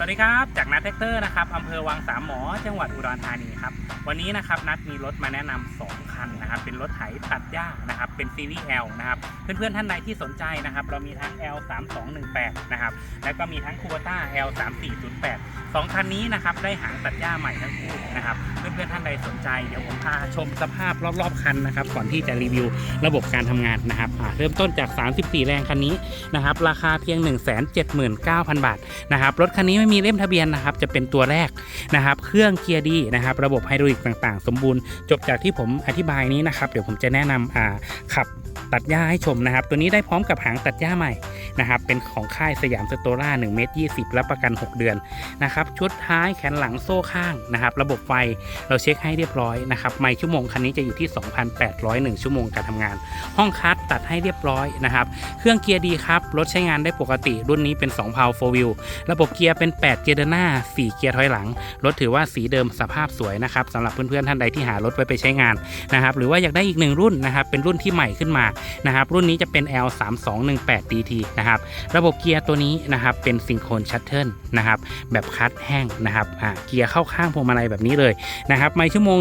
สวัสดีครับ จากนัทแท็กเตอร์นะครับอำเภอวังสามหมอ จังหวัดอุดรธานีครับ วันนี้นะครับนัทมีรถมาแนะนำ2คันนะครับ เป็นรถไถตัดหญ้านะครับ เป็นซีรีส์ L นะครับ เพื่อนๆ ท่านใดที่สนใจนะครับ เรามีทั้ง L 3 2 1 8นะครับ แล้วก็มีทั้งคู b ต้า L 3 4 0 8สองคันนี้นะครับ ได้หางตัดหญ้าใหม่ทั้งคู่นะครับ เพื่อนๆ ท่านใดสนใจ เดี๋ยวผมพาชมสภาพรอบๆ คันนะครับ ก่อนที่จะรีวิวระบบการทำงานนะครับ เริ่มต้นจาก 34 แรงคันนี้นะครับ ราคาเพียง 179,000 บาทนะครับ รถคันนี้ไม่มีเล่มทะเบียนนะครับจะเป็นตัวแรกนะครับ เครื่องเกียร์ดีนะครับ ระบบไฮดรอลิกต่างๆ สมบูรณ์ จบจากที่ผมอธิบายนี้นะครับ เดี๋ยวผมจะแนะนำอ่าขับ ตัดหญ้าให้ชมนะครับ ตัวนี้ได้พร้อมกับหางตัดหญ้าใหม่นะครับเป็นของค่ายสยามสโตร่า1เมตร20 รับประกัน 6 เดือนนะครับชุดท้ายแขนหลังโซ่ข้างนะครับ ระบบไฟเราเช็คให้เรียบร้อยนะครับไมล์ชั่วโมงคันนี้จะอยู่ที่ 2,801 ชั่วโมงการทำงาน ห้องคัสตัดให้เรียบร้อยนะครับ เครื่องเกียร์ดีครับรถใช้งานได้ปกติ รุ่นนี้เป็น2 p o w 4 wheel ระบบเกียร์เป็น 8 เกียร์เดินหน้า 4 เกียร์ถอยหลัง รถถือว่าสีเดิมสภาพสวยนะครับสำหรับเพื่อนๆท่านใดที่หารถไว้ไปใช้งานนะครับหรือว่าอยากได้อีกหนึ่งรุ่นนะครับเป็นรุ่นที่ใหม่ขึ้นมานะครับรุ่นนี้จะเป็น L 3 2 1 8 DT นะครับระบบเกียร์ตัวนี้นะครับเป็นซิงโครนชัตเทิลนะครับแบบคัดแห้งนะครับอ่าเกียร์เข้าข้างพวงมาลัยแบบนี้เลยนะครับไมล์ชั่วโมง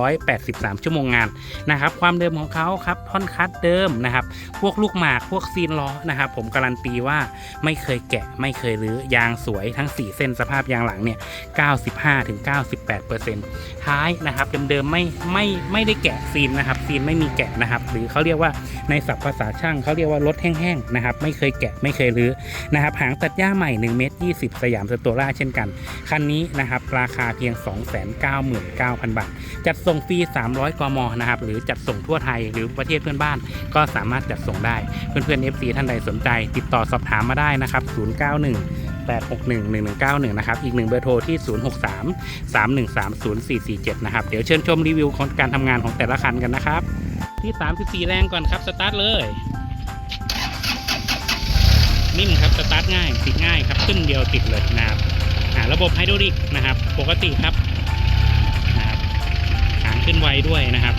1,283 ชั่วโมงงานนะครับความเดิมของเขาครับท่อนคัดเดิมนะครับพวกลูกหมากพวกซีนล้อนะครับผมการันตีว่าไม่เคยแกะไม่เคยรื้อยางสวยทั้ง 4 เส้นสภาพยางหลังเนี่ย 95-98%ท้ายนะครับเดิมๆไม่ไม่ไม่ได้แกะซีนนะครับซีนไม่มีแกะนะครับหรือเขาเรียกว่าในศัพท์ภาษาช่างเขาเรียกว่ารถแห้งๆนะครับไม่เคยแกะไม่เคยรื้อนะครับหางตัดหญ้าใหม่1เมตร20 สยามสโตร่าเช่นกัน คันนี้นะครับราคาเพียง 299,000 บาท จัดส่งฟรี 300 กมนะครับหรือจัดส่งทั่วไทยหรือประเทศเพื่อนบ้าน ก็สามารถจัดส่งได้ เพื่อนๆ FC ท่านใดสนใจ ติดต่อสอบถามมาได้นะครับ 091 861 1191 นะครับ อีกหนึ่งเบอร์โทรที่ 063 313 0447 นะครับ เดี๋ยวเชิญชมรีวิวของการทำงานของแต่ละคันกันนะครับ ที่ 34 แรงก่อนครับ สตาร์ทเลย นิ่มครับ สตาร์ทง่าย ติดง่ายครับขึ้นเดียวติดเลยนะครับอ่าระบบไฮดรอลิกนะครับ ปกติครับนะครับหางขึ้นไวด้วยนะครับ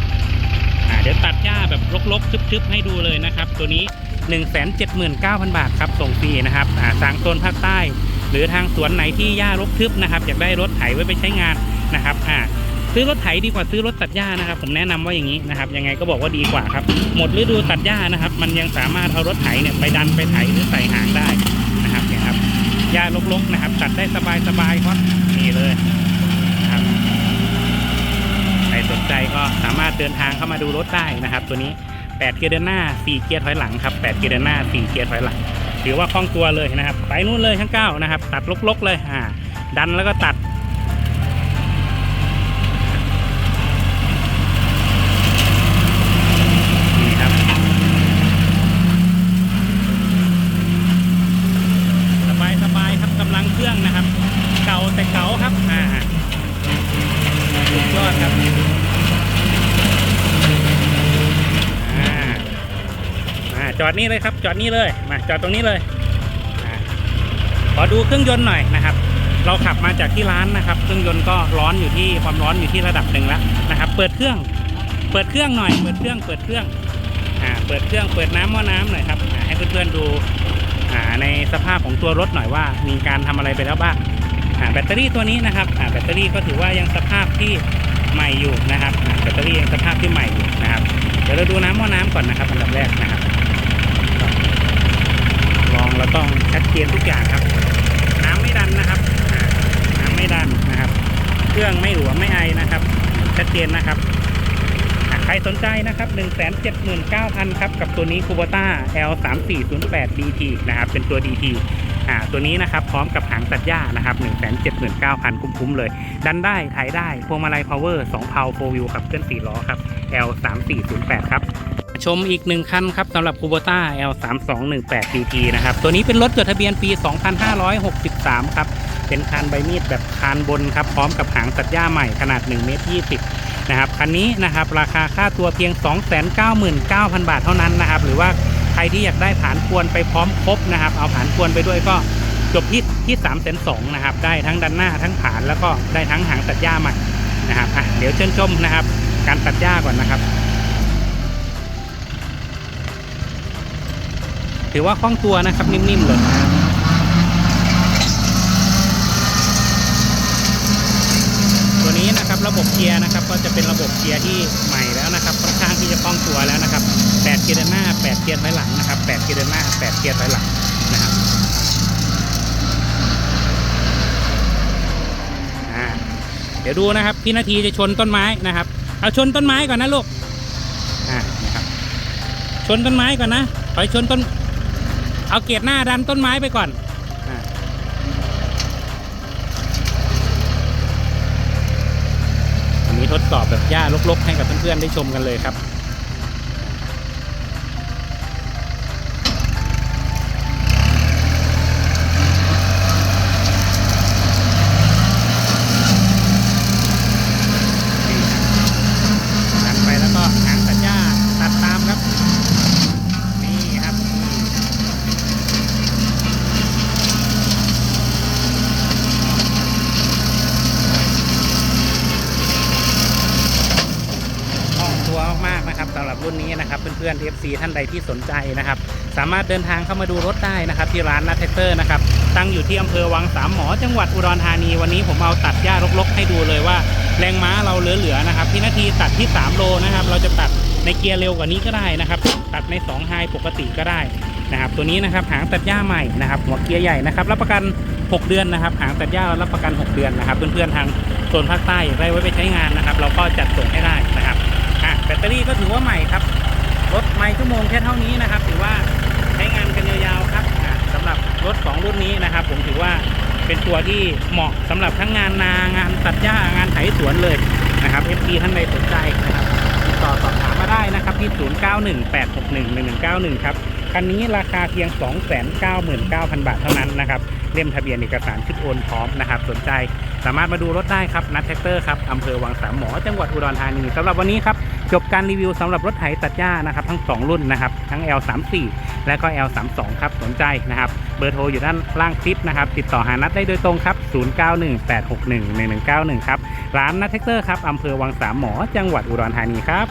อ่าเดี๋ยวตัดหญ้าแบบรกๆทึบๆให้ดูเลยนะครับ ตัวนี้ 179,000 บาทครับส่งฟรีนะครับอ่างโซนภาคใต้ หรือทางสวนไหนที่หญ้ารกทึบนะครับอยากได้รถไถไว้ไปใช้งานนะครับอ่า ซื้อรถไถดีกว่าซื้อรถตัดหญ้านะครับ ผมแนะนำว่าอย่างนี้นะครับยังไงก็บอกว่าดีกว่าครับ หมดฤดูตัดหญ้านะครับ มันยังสามารถเอารถไถเนี่ยไปดันไปไถหรือใส่หางได้นะครับเนี่ยครับหญ้ารกๆนะครับ ตัดได้สบายๆครับนี่เลยนะครับใครสนใจก็สามารถเดินทางเข้ามาดูรถได้นะครับ ตัวนี้8เกียร์เดินหน้า 4 เกียร์ถอยหลังครับ8เกียร์เดินหน้า 4 เกียร์ถอยหลังถือว่าคล่องตัวเลยนะครับ ไปนู่นเลยทั้งเก้านะครับ ตัดลกๆเลยอ่าดันแล้วก็ตัด นี่ครับ สบายสบายครับกำลังเครื่องนะครับ เก่าแต่เก่าครับอ่าสุดยอดครับอ่าอ่า จอดนี่เลยครับ จอดนี่เลยมาจอดตรงนี้เลยอ่าขอดูเครื่องยนต์หน่อยนะครับ เราขับมาจากที่ร้านนะครับ เครื่องยนต์ก็ร้อนอยู่ที่ความร้อนอยู่ที่ระดับหนึ่งแล้วนะครับ เปิดเครื่อง เปิดเครื่องหน่อย เปิดเครื่อง เปิดเครื่องอ่าเปิดเครื่อง เปิดน้ำหม้อน้ำหน่อยครับให้เพื่อนๆดูอ่าในสภาพของตัวรถหน่อยว่า มีการทำอะไรไปแล้วบ้างอ่าแบตเตอรี่ตัวนี้นะครับอ่าแบตเตอรี่ก็ถือว่ายังสภาพที่ใหม่อยู่นะครับแบตเตอรี่ยังสภาพที่ใหม่อยู่นะครับ เดี๋ยวเราดูน้ำหม้อน้ำก่อนนะครับอันดับแรกนะครับ ต้องชัดเจนทุกอย่างครับ น้ำไม่ดันนะครับ น้ำไม่ดันนะครับ เครื่องไม่หลวมไม่ไอนะครับ ชัดเจนนะครับใครสนใจนะครับ179,000 ครับ กับตัวนี้ Kubota L 3 4 0 8 DT นะครับ เป็นตัว DT อ่า ตัวนี้นะครับ พร้อมกับหางตัดหญ้านะครับ 179,000 คุ้มๆเลย ดันได้ถ่ายได้ พวงมาลัย power 2 p o w 4 wheel ครับเคลื่อน4ล้อครับ L 3 4 0 8 ครับ ชมอีกหนึ่งคันครับสำหรับ Kubota L 3 2 1 8 DT นะครับ ตัวนี้เป็นรถจดทะเบียนปี 2563 ครับ เป็นคานใบมีดแบบคานบนครับ พร้อมกับหางตัดหญ้าใหม่ขนาด1เมตร20นะครับ คันนี้นะครับ ราคาค่าตัวเพียง 299,000 บาทเท่านั้นนะครับ หรือว่าใครที่อยากได้ผานควนไปพร้อมครบนะครับ เอาผานควนไปด้วยก็จบที่ที่3 2 0 0 0นะครับ ได้ทั้งดันหน้าทั้งผานแล้วก็ได้ทั้งหางตัดหญ้าใหม่นะครับอะเดี๋ยวเชิญชมนะครับ การตัดหญ้าก่อนนะครับ ถือว่าคล่องตัวนะครับนิ่มๆเลยตัวนี้นะครับระบบเกียร์นะครับก็จะเป็นระบบเกียร์ที่ใหม่แล้วนะครับค่อนข้างที่จะคล่องตัวแล้วนะครับ8เกียร์หน้า 8 เกียร์ถอยหลังนะครับ8เกียร์หน้า 8 เกียร์ถอยหลังนะครับเดี๋ยวดูนะครับพี่นาทีจะชนต้นไม้นะครับเอาชนต้นไม้ก่อนนะลูกนะครับชนต้นไม้ก่อนนะขอชนต้น เอาเกียร์หน้าดันต้นไม้ไปก่อนอ่าวันนี้ทดสอบแบบหญ้าลกๆให้กับเพื่อนๆได้ชมกันเลยครับ รุ่นนี้นะครับ เพื่อนๆ FC ท่านใดที่สนใจนะครับ สามารถเดินทางเข้ามาดูรถได้นะครับ ที่ร้านนัทเทเตอร์นะครับ ตั้งอยู่ที่อำเภอวังสามหมอจังหวัดอุดรธานีวันนี้ผมเอาตัดหญ้ารกๆ ให้ดูเลยว่าแรงม้าเราเหลือๆนะครับพี่นาทีตัดที่ 3 โลนะครับ เราจะตัดในเกียร์เร็วกว่านี้ก็ได้นะครับ ตัดใน2ไฮปกติก็ได้นะครับ ตัวนี้นะครับหางตัดหญ้าใหม่นะครับ หัวเกียร์ใหญ่นะครับรับประกัน 6 เดือนนะครับ หางตัดหญ้ารับประกัน 6 เดือนนะครับ เพื่อนๆทางโซนภาคใต้ได้ไว้ไปใช้งานนะครับ เราก็จัดส่งให้ได้นะครับ แบตเตอรี่ก็ถือว่าใหม่ครับ รถไม่ชั่วโมงแค่เท่านี้นะครับ ถือว่าใช้งานกันยาวๆครับอะสำหรับรถสองรุ่นนี้นะครับ ผมถือว่าเป็นตัวที่เหมาะสำหรับทั้งงานนางานตัดหญ้างานไถสวนเลยนะครับ FP ท่านใดสนใจนะครับติดต่อสอบถามมาได้นะครับที่ 0918611191 ครับคันนี้ราคาเพียง 299,000 บาทเท่านั้นนะครับเล่มทะเบียนเอกสารชุดโอนพร้อมนะครับ สนใจสามารถมาดูรถได้ครับนัทแท็กเตอร์ครับอำเภอวังสามหมอจังหวัดอุดรธานีสำหรับวันนี้ครับ จบการรีวิวสำหรับรถไถตัดหญ้านะครับทั้ง 2 รุ่นนะครับทั้ง L34 และก็ L32 ครับสนใจนะครับเบอร์โทรอยู่ด้านล่างคลิปนะครับติดต่อหานัดได้โดยตรงครับ 0918611191 ครับร้านนัทเทคเตอร์ครับอำเภอวังสามหมอจังหวัดอุดรธานีครับ